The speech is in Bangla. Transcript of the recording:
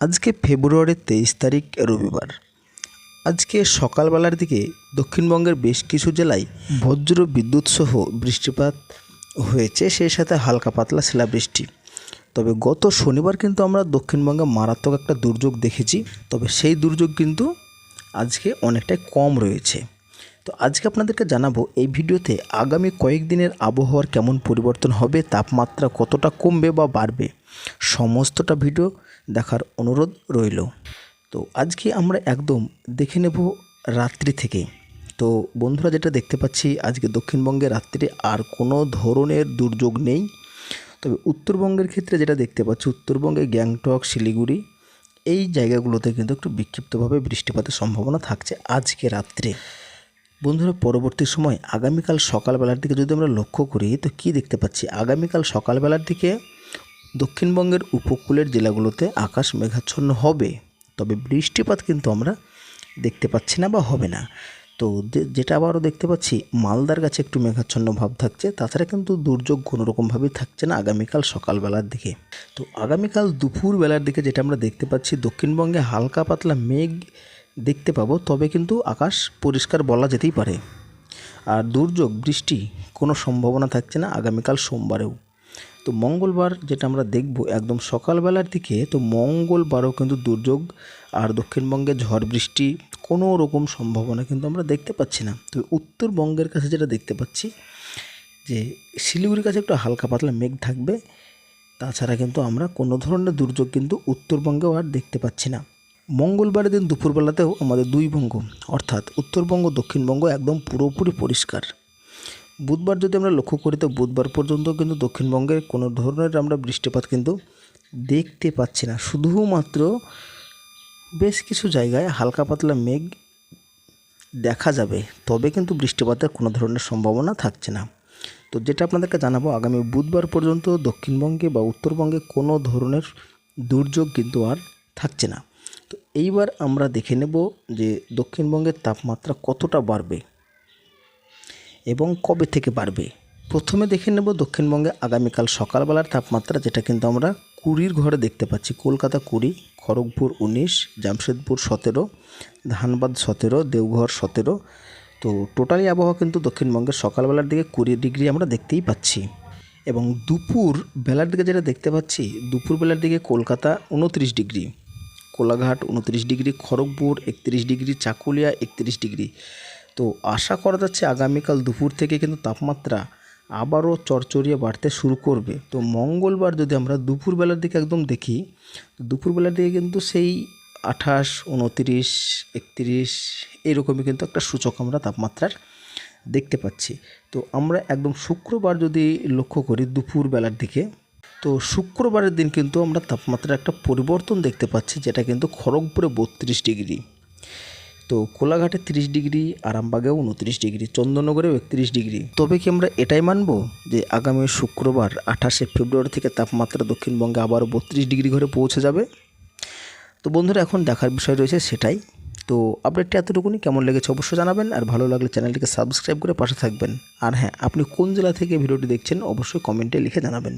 আজকে ফেব্রুয়ারির তেইশ তারিখ, রবিবার। আজকে সকালবেলার দিকে দক্ষিণবঙ্গের বেশ কিছু জেলায় বজ্র বিদ্যুৎ সহ বৃষ্টিপাত হয়েছে, সেই সাথে হালকা পাতলা শিলাবৃষ্টি। তবে গত শনিবার কিন্তু আমরা দক্ষিণবঙ্গে মারাত্মক একটা দুর্যোগ দেখেছি, তবে সেই দুর্যোগ কিন্তু আজকে অনেকটাই কম রয়েছে। তো আজকে আপনাদেরকে জানাব, এই ভিডিওতে আগামী কয়েকদিনের আবহাওয়ার কেমন পরিবর্তন হবে, তাপমাত্রা কতটা কমবে বা বাড়বে, সমস্তটা ভিডিও দেখার অনুরোধ রইল। তো আজকে আমরা একদম দেখে নেব রাত্রি থেকে। তো বন্ধুরা যেটা দেখতে পাচ্ছি, আজকে দক্ষিণবঙ্গে রাত্রে আর কোনো ধরনের দুর্যোগ নেই। তবে উত্তরবঙ্গের ক্ষেত্রে যেটা দেখতে পাচ্ছি, উত্তরবঙ্গে গ্যাংটক, শিলিগুড়ি, এই জায়গাগুলোতে কিন্তু একটু বিক্ষিপ্তভাবে বৃষ্টিপাতের সম্ভাবনা থাকছে আজকে রাত্রে। বন্ধুরা, পরবর্তী সময় আগামীকাল সকালবেলার দিকে যদি আমরা লক্ষ্য করি, তো কি দেখতে পাচ্ছি? আগামীকাল সকালবেলার দিকে দক্ষিণবঙ্গের উপকূলের জেলাগুলোতে আকাশ মেঘাচ্ছন্ন হবে, তবে বৃষ্টিপাত কিন্তু আমরা দেখতে পাচ্ছি না বা হবে না। তো যেটা আবারও দেখতে পাচ্ছি, মালদার কাছে একটু মেঘাচ্ছন্ন ভাব থাকছে, তাছাড়া কিন্তু দুর্যোগ কোনো রকমভাবেই থাকছে না আগামীকাল সকালবেলার দিকে। তো আগামীকাল দুপুর বেলার দিকে যেটা আমরা দেখতে পাচ্ছি, দক্ষিণবঙ্গে হালকা পাতলা মেঘ দেখতে পাবো, তবে কিন্তু আকাশ পরিষ্কার বলা যেতেই পারে। আর দুর্যোগ, বৃষ্টি কোনো সম্ভাবনা থাকছে না আগামীকাল সোমবারেও। তো মঙ্গলবার যেটা আমরা দেখব একদম সকালবেলার দিকে, তো মঙ্গলবারও কিন্তু দুর্যোগ আর দক্ষিণবঙ্গে ঝড়, বৃষ্টি কোনো রকম সম্ভাবনা কিন্তু আমরা দেখতে পাচ্ছি না। তো উত্তরবঙ্গের কাছে যেটা দেখতে পাচ্ছি, যে শিলিগুড়ির কাছে একটু হালকা পাতলা মেঘ থাকবে, তাছাড়া কিন্তু আমরা কোনো ধরনের দুর্যোগ কিন্তু উত্তরবঙ্গেও আর দেখতে পাচ্ছি না। মঙ্গলবারের দিন দুপুরবেলাতেও আমাদের দুই বঙ্গ, অর্থাৎ উত্তরবঙ্গ, দক্ষিণবঙ্গ একদম পুরোপুরি পরিষ্কার। বুধবার যদি আমরা লক্ষ্য করি, তো বুধবার পর্যন্ত কিন্তু দক্ষিণবঙ্গে কোনো ধরনের আমরা বৃষ্টিপাত কিন্তু দেখতে পাচ্ছি না। শুধুমাত্র বেশ কিছু জায়গায় হালকা পাতলা মেঘ দেখা যাবে, তবে কিন্তু বৃষ্টিপাতের কোনো ধরনের সম্ভাবনা থাকছে না। তো যেটা আপনাদেরকে জানাব, আগামী বুধবার পর্যন্ত দক্ষিণবঙ্গে বা উত্তরবঙ্গে কোনো ধরনের দুর্যোগ কিন্তু আর থাকছে না। এইবার আমরা দেখে নেব যে দক্ষিণবঙ্গের তাপমাত্রা কতটা বাড়বে এবং কবে থেকে বাড়বে। প্রথমে দেখে নেব দক্ষিণবঙ্গে আগামীকাল সকালবেলার তাপমাত্রা, যেটা কিন্তু আমরা কুড়ির ঘরে দেখতে পাচ্ছি। কলকাতা কুড়ি, খড়গপুর উনিশ, জামশেদপুর সতেরো, ধানবাদ সতেরো, দেওঘর সতেরো। তো টোটালি আবহাওয়া কিন্তু দক্ষিণবঙ্গের সকালবেলার দিকে কুড়ি ডিগ্রি আমরা দেখতেই পাচ্ছি। এবং দুপুর বেলার দিকে যেটা দেখতে পাচ্ছি, দুপুর বেলার দিকে কলকাতা উনত্রিশ ডিগ্রি। কোলাঘাট উনত্রিশ ডিগ্রি, খড়গপুর একত্রিশ ডিগ্রি, চাকুলিয়া একত্রিশ ডিগ্রি। তো আশা করা যাচ্ছে আগামীকাল দুপুর থেকে কিন্তু তাপমাত্রা আবারও চরচরিয়ে বাড়তে শুরু করবে। তো মঙ্গলবার যদি আমরা দুপুরবেলার দিকে একদম দেখি দুপুরবেলার দিকে কিন্তু সেই আঠাশ, উনতিরিশ, একত্রিশ এরকমই কিন্তু একটা সূচক আমরা তাপমাত্রার দেখতে পাচ্ছি। তো আমরা একদম শুক্রবার যদি লক্ষ্য করি দুপুরবেলার দিকে তো শুক্রবারের দিন কিন্তু আমরা তাপমাত্রার একটা পরিবর্তন দেখতে পাচ্ছি, যেটা কিন্তু খড়গপুরে বত্রিশ ডিগ্রি, তো কোলাঘাটে তিরিশ ডিগ্রি, আরামবাগেও উনত্রিশ ডিগ্রি, চন্দননগরেও একত্রিশ ডিগ্রি। তবে কি আমরা এটাই মানব যে আগামী শুক্রবার আঠাশে ফেব্রুয়ারি থেকে তাপমাত্রা দক্ষিণবঙ্গে আবারও বত্রিশ ডিগ্রি ঘরে পৌঁছে যাবে? তো বন্ধুরা, এখন দেখার বিষয় রয়েছে সেটাই। তো আপডেটটি এতটুকুনি, কেমন লেগেছে অবশ্যই জানাবেন, আর ভালো লাগলে চ্যানেলটিকে সাবস্ক্রাইব করে পাশে থাকবেন। আর হ্যাঁ আপনি কোন জেলা থেকে ভিডিওটি দেখছেন, অবশ্যই কমেন্টে লিখে জানাবেন।